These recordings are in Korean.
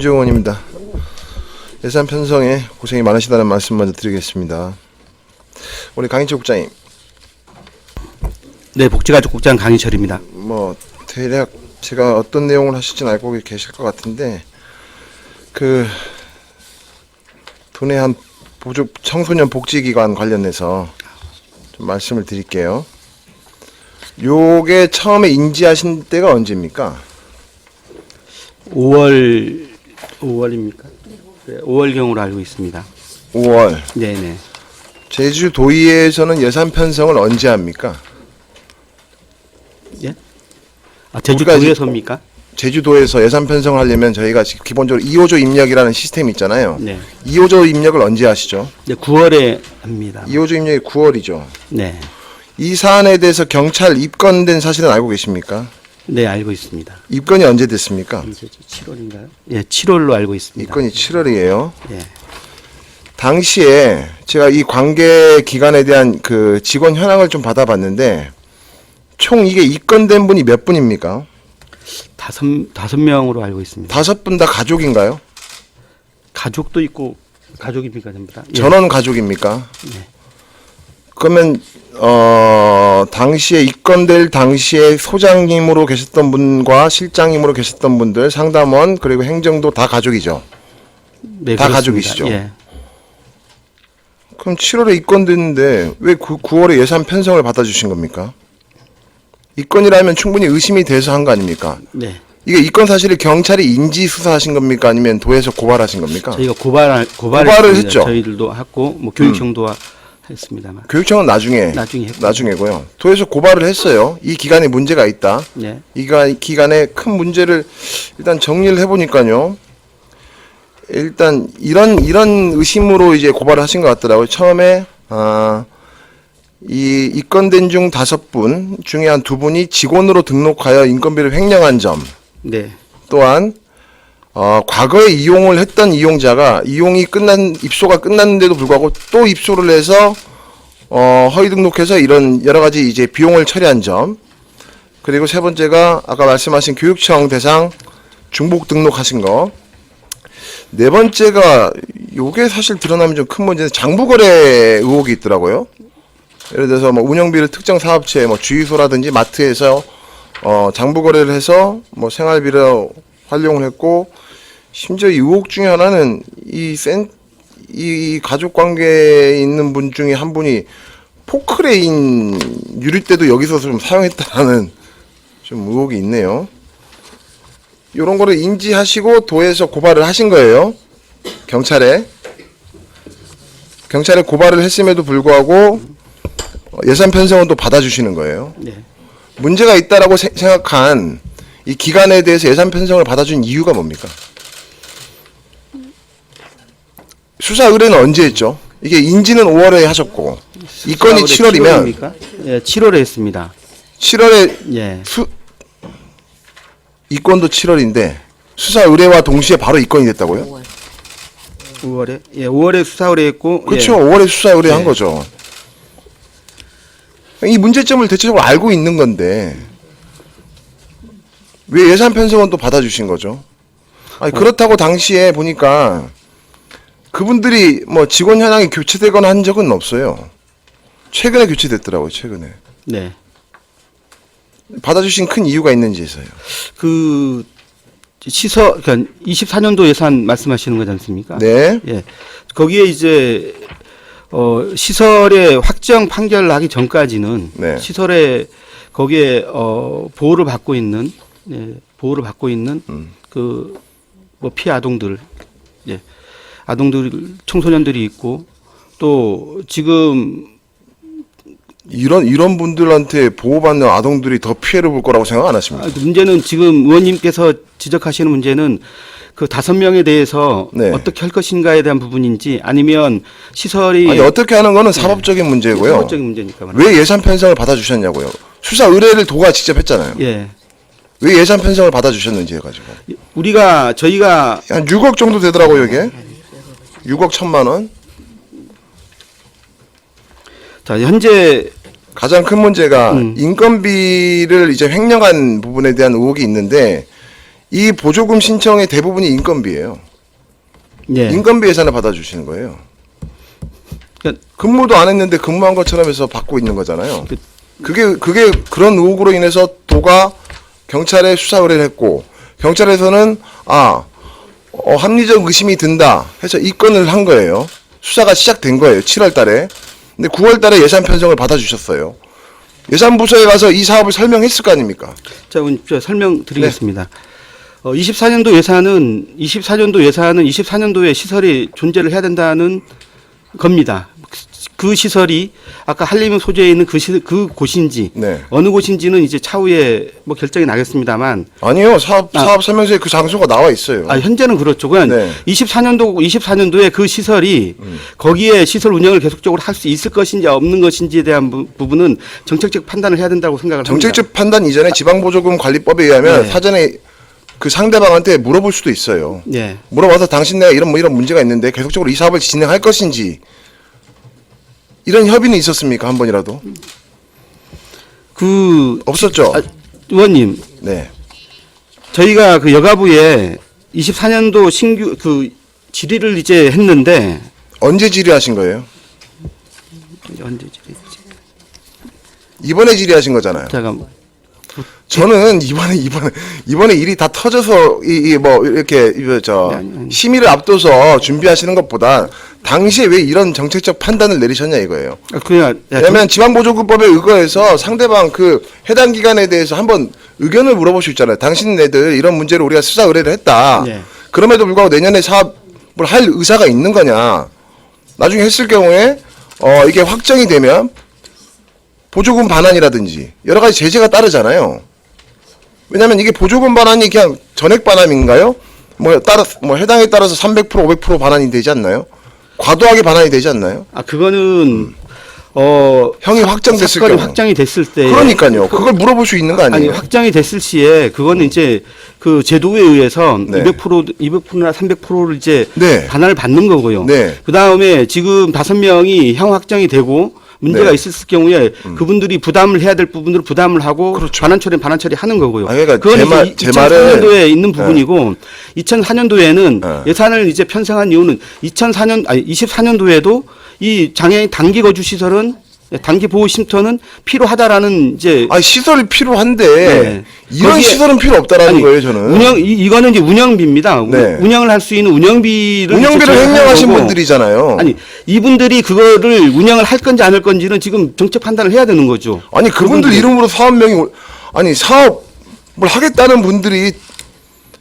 윤지호 의원입니다. 예산 편성에 고생이 많으시다는 말씀 먼저 드리겠습니다. 우리 강인철 국장님, 네, 복지가족국장 강희철입니다. 뭐 대략 제가 어떤 내용을 하실지는 알고 계실 것 같은데 그 도내 한 보조 청소년 복지기관 관련해서 좀 말씀을 드릴게요. 요게 처음에 인지하신 때가 언제입니까? 5월 5월입니까? 네, 5월경으로 알고 있습니다. 5월. 네, 네. 제주 도의회에서는 예산 편성을 언제 합니까? 예? 아, 제주 우리가 도에서입니까? 제주도에서 예산 편성을 하려면 저희가 지- 기본적으로 2호조 입력이라는 시스템이 있잖아요. 네. 2호조 입력을 언제 하시죠? 네, 9월에 합니다. 2호조 입력이 9월이죠. 네. 이 사안에 대해서 경찰 입건된 사실은 알고 계십니까? 네, 알고 있습니다. 입건이 언제 됐습니까? 이제 7월인가요? 예, 7월로 알고 있습니다. 입건이 7월이에요. 예. 당시에 제가 이 관계 기관에 대한 그 직원 현황을 좀 받아봤는데 총 이게 입건된 분이 몇 분입니까? 다섯 다섯 명으로 알고 있습니다. 다섯 분 다 가족인가요? 가족도 있고 가족입니까 전부 다? 예. 전원 가족입니까? 네. 그러면 어 당시에 입건될 당시에 소장님으로 계셨던 분과 실장님으로 계셨던 분들 상담원 그리고 행정도 다 가족이죠. 네, 다 그렇습니다. 가족이시죠? 예. 그럼 7월에 입건됐는데 왜 9, 9월에 예산 편성을 받아주신 겁니까? 입건이라면 충분히 의심이 돼서 한 거 아닙니까? 네. 이게 입건 사실을 경찰이 인지 수사하신 겁니까? 아니면 도에서 고발하신 겁니까? 저희가 고발 고발을, 고발을. 했죠? 음. 저희들도 했고 뭐 교육청도 했습니다만. 교육청은 나중에 나중에 했고. 나중에고요. 도에서 고발을 했어요. 이 기간에 문제가 있다. 네. 이 가- 기간에 큰 문제를 일단 정리를 해보니까요. 일단 이런 이런 의심으로 이제 고발을 하신 것 같더라고요. 처음에 아, 이 입건된 중 다섯 분 중에 한 두 분이 직원으로 등록하여 인건비를 횡령한 점 네. 또한 어, 과거에 이용을 했던 이용자가 이용이 끝난 입소가 끝났는데도 불구하고 또 입소를 해서 어, 허위 등록해서 이런 여러 가지 이제 비용을 처리한 점 그리고 세 번째가 아까 말씀하신 교육청 대상 중복 등록하신 거. 네 번째가 요게 사실 드러나면 좀 큰 문제는 장부거래 의혹이 있더라고요. 예를 들어서 뭐 운영비를 특정 사업체 뭐 주유소라든지 마트에서 어 장부거래를 해서 뭐 생활비로 활용을 했고 심지어 이 의혹 중에 하나는 이센이 이 가족 관계에 있는 분 중에 한 분이 포크레인 유리대도 여기서 좀 사용했다는 좀 의혹이 있네요. 이런 거를 인지하시고 도에서 고발을 하신 거예요. 경찰에. 경찰에 고발을 했음에도 불구하고 어, 예산 편성은 또 받아주시는 거예요. 네. 문제가 있다라고 세- 생각한 이 기간에 대해서 예산 편성을 받아준 이유가 뭡니까? 수사 의뢰는 언제 했죠? 이게 인지는 5월에 하셨고 이 건이 7월이면 7월입니까? 예, 7월에 했습니다. 7월에 예. 수 이 건도 7월인데 수사 의뢰와 동시에 바로 이 건이 됐다고요? 5월에 예, 5월에 수사 의뢰했고 그렇죠. 예, 5월에 수사 의뢰한 네. 거죠. 이 문제점을 대체적으로 알고 있는 건데 왜 예산 편성은 또 받아주신 거죠? 아니 그렇다고 당시에 보니까 그분들이 뭐 직원 현황이 교체되거나 한 적은 없어요. 최근에 교체됐더라고요. 최근에 네. 받아주신 큰 이유가 있는지에서요. 그 시서 그러니까 24년도 예산 말씀하시는 거지 않습니까? 네, 예. 거기에 이제 어 시설의 확정 판결을 하기 전까지는 네. 시설에 거기에 어 보호를 받고 있는 예, 보호를 받고 있는 음. 그뭐 피해 아동들 예. 아동들 청소년들이 있고 또 지금 이런 이런 분들한테 보호받는 아동들이 더 피해를 볼 거라고 생각 안 하십니까? 아, 문제는 지금 의원님께서 지적하시는 문제는 그 다섯 명에 대해서 네. 어떻게 할 것인가에 대한 부분인지 아니면 시설이 아니 어떻게 하는 거는 사법적인 문제고요. 사법적인 문제니까 말이에요. 왜 예산 편성을 받아주셨냐고요. 수사 의뢰를 도가 직접 했잖아요. 예. 왜 예산 편성을 받아주셨는지 해가지고 우리가 저희가 한 6억 정도 되더라고요 이게 6억 천만 원 자 현재 가장 큰 문제가 음. 인건비를 이제 횡령한 부분에 대한 의혹이 있는데 이 보조금 신청의 대부분이 인건비예요. 예. 인건비 예산을 받아주시는 거예요. 그러니까- 근무도 안 했는데 근무한 것처럼 해서 받고 있는 거잖아요. 그- 그게 그게 그런 의혹으로 인해서 도가 경찰에 수사 의뢰를 했고 경찰에서는 아 어, 합리적 의심이 든다 해서 입건을 한 거예요. 수사가 시작된 거예요. 7월 달에. 근데 9월 달에 예산 편성을 받아주셨어요. 예산부서에 가서 이 사업을 설명했을 거 아닙니까? 자, 오늘 저 설명드리겠습니다. 네. 어, 24년도 예산은 24년도 예산은 24년도에 시설이 존재를 해야 된다는 겁니다. 그 시설이 아까 한림은 소재에 있는 그, 시, 그 곳인지 네. 어느 곳인지는 이제 차후에 뭐 결정이 나겠습니다만 아니요. 사업 아. 사업 설명서에 그 장소가 나와 있어요. 아, 현재는 그렇죠. 그냥 네. 음. 24년도 24년도에 그 시설이 거기에 시설 운영을 계속적으로 할 수 있을 것인지 없는 것인지에 대한 부, 부분은 정책적 판단을 해야 된다고 생각을 합니다. 정책적 판단 이전에 지방보조금 관리법에 의하면 네. 사전에 그 상대방한테 물어볼 수도 있어요. 네. 물어봐서 당신네가 이런 뭐 이런 문제가 있는데 계속적으로 이 사업을 진행할 것인지 이런 협의는 있었습니까 한 번이라도 그 없었죠. 아, 의원님 네. 저희가 그 여가부에 24년도 신규 그 질의를 이제 했는데 언제 질의하신 거예요? 언제 질의했지? 이번에 질의하신 거잖아요. 잠깐 저는 이번에 이번에 이번에 일이 다 터져서 이 뭐 이렇게 이거 저 네. 심의를 앞둬서 준비하시는 것보다 당시에 왜 이런 정책적 판단을 내리셨냐 이거예요. 아, 그냥 야, 왜냐하면 지방보조금법에 의거해서 상대방 그 해당 기관에 대해서 한번 의견을 물어볼 수 있잖아요. 당신네들 이런 문제로 우리가 수사 의뢰를 했다. 네. 그럼에도 불구하고 내년에 사업을 할 의사가 있는 거냐. 나중에 했을 경우에 어 이게 확정이 되면 보조금 반환이라든지 여러 가지 제재가 따르잖아요. 왜냐하면 이게 보조금 반환이 그냥 전액 반환인가요? 뭐 따라 뭐 해당에 따라서 300% 500% 반환이 되지 않나요? 과도하게 반환이 되지 않나요? 아 그거는 어 형이 확정됐을 사건이 경우. 확정이 됐을 때 그러니까요. 그걸 물어볼 수 있는 거 아니 아니에요? 확정이 됐을 시에 그거는 이제 그 제도에 의해서 네. 200% 200%나 300%를 이제 네. 반환을 받는 거고요. 네. 그 다음에 지금 다섯 명이 형 확정이 되고 문제가 네. 있었을 경우에 그분들이 부담을 해야 될 부분들을 부담을 하고 그렇죠. 반환 처리 반환 처리 하는 거고요. 아, 그러니까 그건 제 말- 이- 제 2004년도에 말은- 있는 부분이고 2004년도에는 네. 예산을 이제 편성한 이유는 2004년 아니 24년도에도 이 장애인 단기 거주 시설은 단기 보호 쉼터는 필요하다라는 이제 아 시설이 필요한데 네. 이런 거기에- 시설은 필요 없다라는 아니, 거예요, 저는. 운영 이, 이거는 이제 운영비입니다. 우- 네. 운영을 할 수 있는 운영비를 운영비를 이제 횡령하신 거고. 분들이잖아요. 아니 이분들이 그거를 운영을 할 건지 안 할 건지는 지금 정책 판단을 해야 되는 거죠. 아니 그분들 그분들- 이름으로 사업 명이 올- 아니 사업을 하겠다는 분들이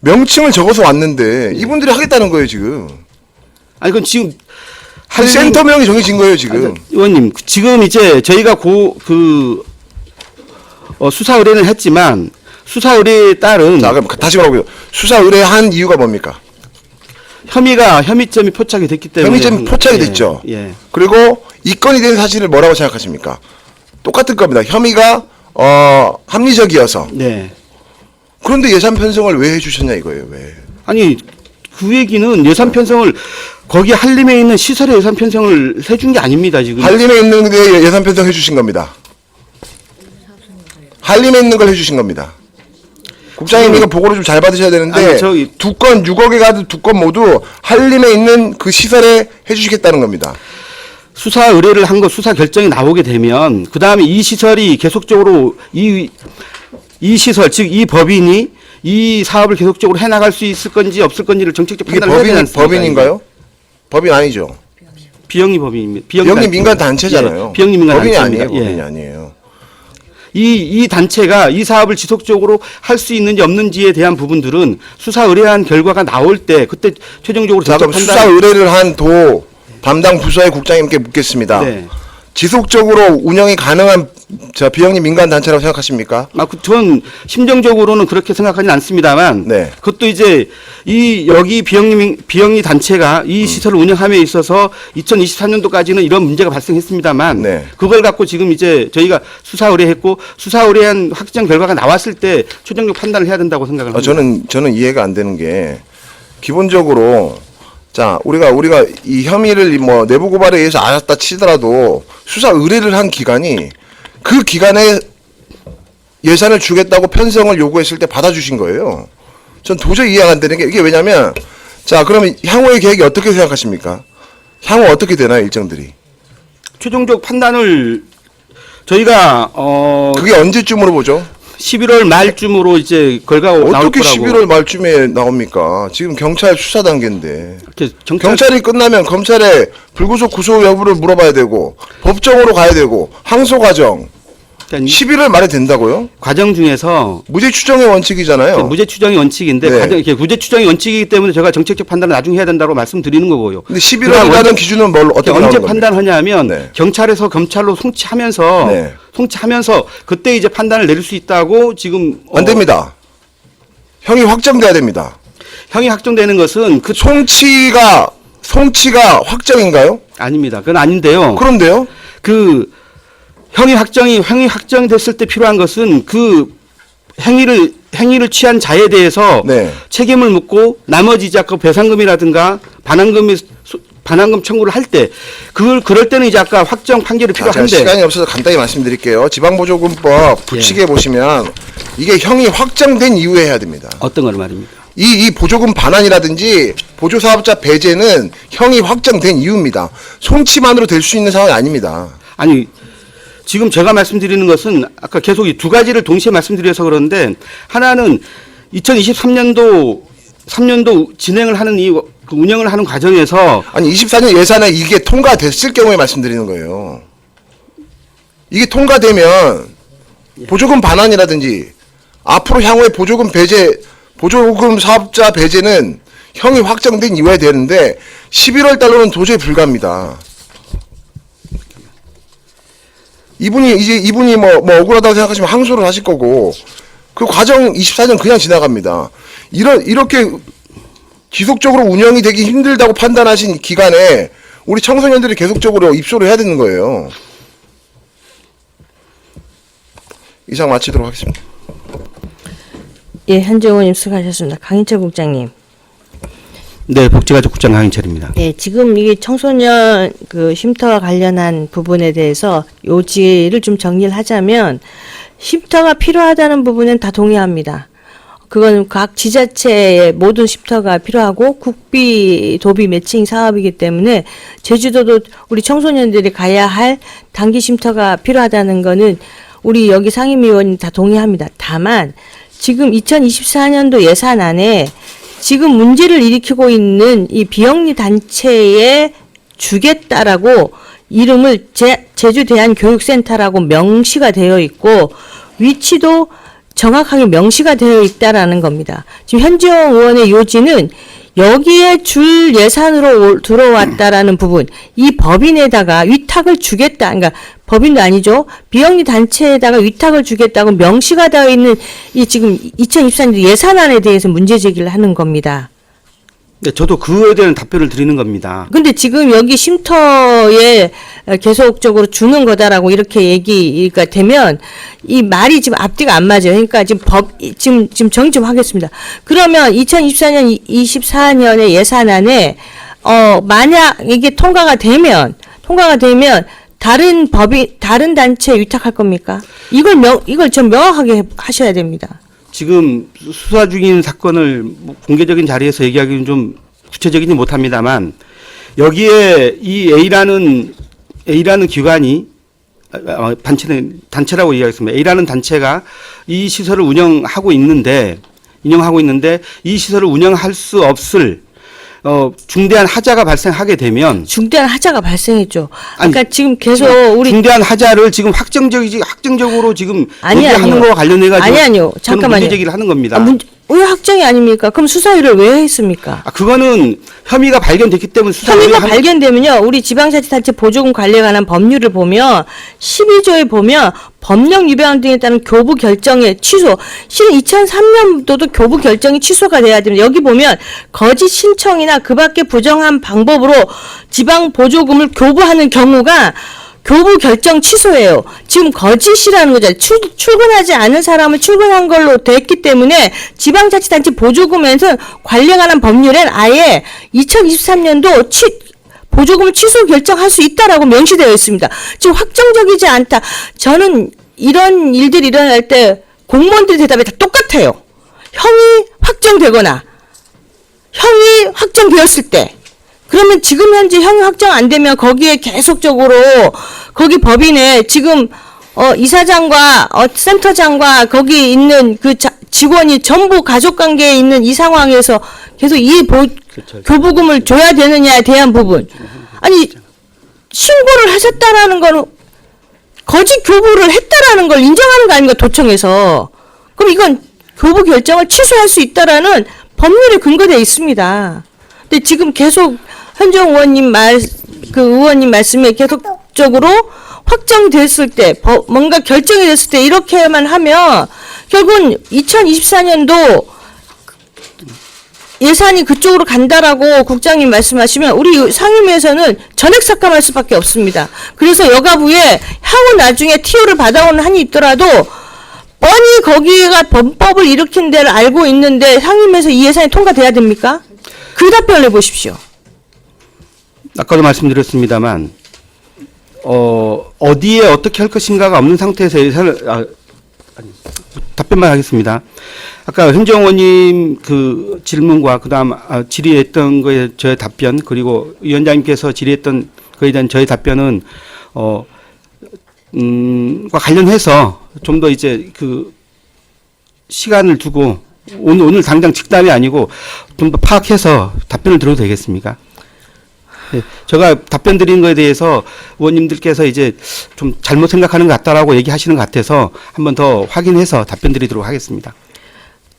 명칭을 적어서 왔는데 이분들이 하겠다는 거예요 지금. 아니 그건 지금 한 센터명이 정해진 거예요 지금. 아니, 의원님 지금 이제 저희가 고 그 어, 수사 의뢰는 했지만 수사 의뢰에 따른 자 그럼 다시 말하고요. 수사 의뢰한 이유가 뭡니까? 혐의가 혐의점이 포착이 됐기 때문에 혐의점이 한- 포착이 예, 됐죠. 예. 그리고 입건이 된 사실을 뭐라고 생각하십니까? 똑같을 겁니다. 혐의가 어 합리적이어서 네. 그런데 예산 편성을 왜 해주셨냐 이거예요. 왜? 아니 그 얘기는 예산 편성을 거기 한림에 있는 시설의 예산 편성을 해준 게 아닙니다 지금. 한림에 있는 데 예산 편성 해주신 겁니다. 한림에 있는 걸 해주신 겁니다. 국장님 이거 보고를 좀 잘 받으셔야 되는데 아니, 저기- 두 건 6억에 가도 두 건 모두 한림에 있는 그 시설에 해주시겠다는 겁니다. 수사 의뢰를 한 거 수사 결정이 나오게 되면 그 다음에 이 시설이 계속적으로 이, 이 시설 즉 이 법인이 이 사업을 계속적으로 해나갈 수 있을 건지 없을 건지를 정책적 이게 판단을 해야 되지 법인 않습니까? 법인인가요? 법인 아니죠. 비영리 법인입니다. 비영리 민간 단체잖아요. 예, 비영리 민간 법인이 단체입니다. 아니에요. 법인이 예. 아니에요. 이, 이 단체가 이 사업을 지속적으로 할 수 있는지 없는지에 대한 부분들은 수사 의뢰한 결과가 나올 때 그때 최종적으로 자 그럼. 수사 의뢰를 한 도 담당 부서의 국장님께 묻겠습니다. 네. 지속적으로 운영이 가능한 저 비영리 민간 단체라고 생각하십니까? 아, 그, 전 심정적으로는 그렇게 생각하지는 않습니다만 네. 그것도 이제 이 여기 비영리 비영리 단체가 음. 이 시설을 운영함에 있어서 2024년도까지는 이런 문제가 발생했습니다만 네. 그걸 갖고 지금 이제 저희가 수사 의뢰했고 수사 의뢰한 확정 결과가 나왔을 때 최종적 판단을 해야 된다고 생각을 아, 합니다. 저는 저는 이해가 안 되는 게 기본적으로 자 우리가 우리가 이 혐의를 뭐 내부 고발에 의해서 알았다 치더라도 수사 의뢰를 한 기관이 그 기관에 예산을 주겠다고 편성을 요구했을 때 받아주신 거예요. 전 도저히 이해가 안 되는 게 이게 왜냐면 자 그러면 향후의 계획이 어떻게 생각하십니까? 향후 어떻게 되나요 일정들이? 최종적 판단을 저희가 어 그게 언제쯤으로 보죠? 11월 말쯤으로 이제 결과가 나올 어떻게 거라고. 11월 말쯤에 나옵니까? 지금 경찰 수사 단계인데. 경찰 경찰 이 끝나면 검찰에 불구속 구속 여부를 물어봐야 되고 법정으로 가야 되고 항소 과정 그러니까 이 11월 말에 된다고요? 과정 중에서 무죄 추정의 원칙이잖아요. 무죄 추정이 원칙인데 네. 과정 이렇게 무죄 추정이 원칙이기 때문에 제가 정책적 판단을 나중에 해야 된다고 말씀드리는 거고요. 근데 그러나 11월이라는 언제- 기준은 뭘 어떻게 언제? 판단하냐면 네. 경찰에서 검찰로 송치하면서 네. 송치하면서 그때 이제 판단을 내릴 수 있다고 지금 어, 안 됩니다. 형이 확정돼야 됩니다. 형이 확정되는 것은 그 송치가 송치가 확정인가요? 아닙니다. 그건 아닌데요. 그런데요. 그 형이 확정이 형이 확정됐을 때 필요한 것은 그 행위를 행위를 취한 자에 대해서 네. 책임을 묻고 나머지 아까 배상금이라든가 반환금이 소- 반환금 청구를 할 때 그걸 그럴 때는 이제 아까 확정 판결이 필요한데 시간이 없어서 간단히 말씀드릴게요. 지방보조금법 붙이게 보시면 이게 형이 확정된 이후에 해야 됩니다. 어떤 걸 말입니까? 이, 이 보조금 반환이라든지 보조사업자 배제는 형이 확정된 이유입니다. 송치만으로 될 수 있는 상황이 아닙니다. 아니 지금 제가 말씀드리는 것은 아까 계속 이 두 가지를 동시에 말씀드려서 그런데 하나는 2023년도 3년도 진행을 하는 이그 운영을 하는 과정에서 아니 24년 예산에 이게 통과됐을 경우에 말씀드리는 거예요. 이게 통과되면 보조금 반환이라든지 앞으로 향후에 보조금 배제 보조금 사업자 배제는 형이 확정된 이후에 되는데 11월 달로는 도저히 불가합니다. 이분이 이제 이분이 뭐, 뭐 억울하다고 생각하시면 항소를 하실 거고 그 과정 24년 그냥 지나갑니다. 이런 이렇게 지속적으로 운영이 되기 힘들다고 판단하신 기간에 우리 청소년들이 계속적으로 입소를 해야 되는 거예요. 이상 마치도록 하겠습니다. 예, 현정원님 수고하셨습니다. 강인철 국장님. 네 복지가족국장 강인철입니다. 예, 지금 이게 청소년 그 쉼터와 관련한 부분에 대해서 요지를 좀 정리를 하자면 쉼터가 필요하다는 부분은 다 동의합니다. 그건 각 지자체의 모든 쉼터가 필요하고 국비 도비 매칭 사업이기 때문에 제주도도 우리 청소년들이 가야 할 단기 쉼터가 필요하다는 거는 우리 여기 상임위원이 다 동의합니다. 다만 지금 2024년도 예산 안에 지금 문제를 일으키고 있는 이 비영리 단체에 주겠다라고 이름을 제, 제주 대한교육센터라고 명시가 되어 있고 위치도 정확하게 명시가 되어 있다라는 겁니다. 지금 현지영 의원의 요지는 여기에 줄 예산으로 올- 들어왔다라는 부분, 이 법인에다가 위탁을 주겠다. 그러니까 법인도 아니죠. 비영리 단체에다가 위탁을 주겠다고 명시가 되어 있는 이 지금 2024년 예산안에 대해서 문제 제기를 하는 겁니다. 네 저도 그에 대한 답변을 드리는 겁니다. 근데 지금 여기 쉼터에 계속적으로 주는 거다라고 이렇게 얘기가 되면 이 말이 지금 앞뒤가 안 맞아요. 그러니까 지금 법 지금 지금 정리 좀 하겠습니다. 그러면 2024년 24년의 예산안에 어 만약 이게 통과가 되면 통과가 되면 다른 법이 다른 단체에 위탁할 겁니까? 이걸 명 이걸 좀 명확하게 하셔야 됩니다. 지금 수사 중인 사건을 뭐 공개적인 자리에서 얘기하기는 좀 구체적이지 못합니다만 여기에 이 A라는 A라는 기관이 아, 아, 단체는 단체라고 얘기하겠습니다. A라는 단체가 이 시설을 운영하고 있는데 운영하고 있는데 이 시설을 운영할 수 없을 어, 중대한 하자가 발생하게 되면 중대한 하자가 발생했죠. 아니, 그러니까 지금 계속 우리 중대한 하자를 지금 확정적이지 확정적으로 지금 아니, 얘기하는 아니요. 거와 관련해 가지고 아니, 아니요. 잠깐만요. 문제 제기를 하는 겁니다. 아, 문, 왜 확정이 아닙니까? 그럼 수사위를 왜 했습니까? 아, 그거는 혐의가 발견됐기 때문에 수사 혐의가 의뢰한- 발견되면요, 우리 지방자치단체 보조금 관리에 관한 법률을 보면 12조에 보면 법령 위반 등에 따른 교부 결정의 취소. 실은 2003년도도 교부 결정이 취소가 돼야 됩니다. 여기 보면 거짓 신청이나 그밖에 부정한 방법으로 지방 보조금을 교부하는 경우가 교부 결정 취소예요. 지금 거짓이라는 거죠. 출, 출근하지 않은 사람을 출근한 걸로 됐기 때문에 지방자치단체 보조금에서 관리에 관한 법률엔 아예 2023년도 취, 보조금을 취소 결정할 수 있다라고 명시되어 있습니다. 지금 확정적이지 않다. 저는 이런 일들이 일어날 때 공무원들의 대답이 다 똑같아요. 형이 확정되거나 형이 확정되었을 때 그러면 지금 현재 형이 확정 안 되면 거기에 계속적으로 거기 법인에 지금 어 이사장과 어 센터장과 거기 있는 그 자- 직원이 전부 가족 관계에 있는 이 상황에서 계속 이 보, 교부금을 줘야 되느냐에 대한 부분. 아니 신고를 하셨다라는 거는 거짓 교부를 했다라는 걸 인정하는 거 아닙니까 도청에서? 그럼 이건 교부 결정을 취소할 수 있다라는 법률에 근거되어 있습니다. 근데 지금 계속 현정 의원님 말 그 의원님 말씀에 계속적으로 확정됐을 때 법- 뭔가 결정이 됐을 때 이렇게만 하면 결국은 2024년도 예산이 그쪽으로 간다라고 국장님 말씀하시면 우리 상임위에서는 전액 삭감할 수밖에 없습니다. 그래서 여가부에 향후 나중에 TO를 받아오는 한이 있더라도 뻔히 거기가 범법을 일으킨 데를 알고 있는데 상임위에서 이 예산이 통과돼야 됩니까? 그 답변을 해보십시오. 아까도 말씀드렸습니다만 어 어디에 어떻게 할 것인가가 없는 상태에서 예산을 아, 아니, 답변만 하겠습니다. 아까 현정 의원님 그 질문과 그다음 아, 질의했던 거에 저의 답변 그리고 위원장님께서 질의했던 거에 대한 저의 답변은 어 음과 관련해서 좀 더 이제 그 시간을 두고 오늘 오늘 당장 직답이 아니고 좀 더 파악해서 답변을 드려도 되겠습니까? 네, 제가 답변 드린 거에 대해서 의원님들께서 이제 좀 잘못 생각하는 것 같다라고 얘기하시는 것 같아서 한번 더 확인해서 답변 드리도록 하겠습니다.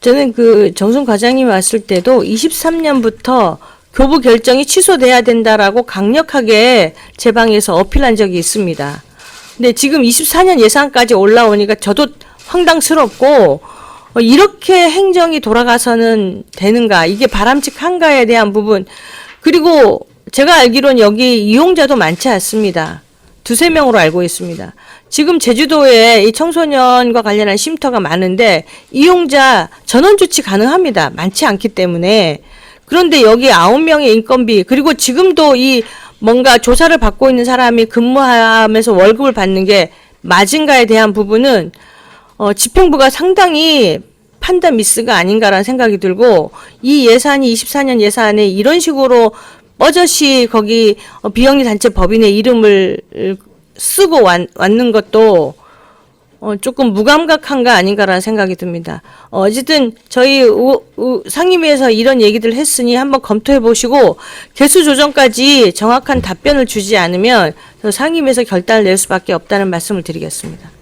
저는 그 정순 과장님 왔을 때도 23년부터 교부 결정이 취소돼야 된다라고 강력하게 제 방에서 어필한 적이 있습니다. 근데 지금 24년 예산까지 올라오니까 저도 황당스럽고 어, 이렇게 행정이 돌아가서는 되는가 이게 바람직한가에 대한 부분 그리고 제가 알기로는 여기 이용자도 많지 않습니다. 두세 명으로 알고 있습니다. 지금 제주도에 이 청소년과 관련한 쉼터가 많은데 이용자 전원 조치 가능합니다. 많지 않기 때문에. 그런데 여기 아홉 명의 인건비 그리고 지금도 이 뭔가 조사를 받고 있는 사람이 근무하면서 월급을 받는 게 맞은가에 대한 부분은 어, 집행부가 상당히 판단 미스가 아닌가라는 생각이 들고 이 예산이 24년 예산에 이런 식으로 뻐젓이 거기 어, 비영리 단체 법인의 이름을 쓰고 왔, 왔는 것도 어, 조금 무감각한가 아닌가라는 생각이 듭니다. 어, 어쨌든 저희 우, 우, 상임위에서 이런 얘기들 했으니 한번 검토해 보시고 개수 조정까지 정확한 답변을 주지 않으면 저 상임위에서 결단을 낼 수밖에 없다는 말씀을 드리겠습니다.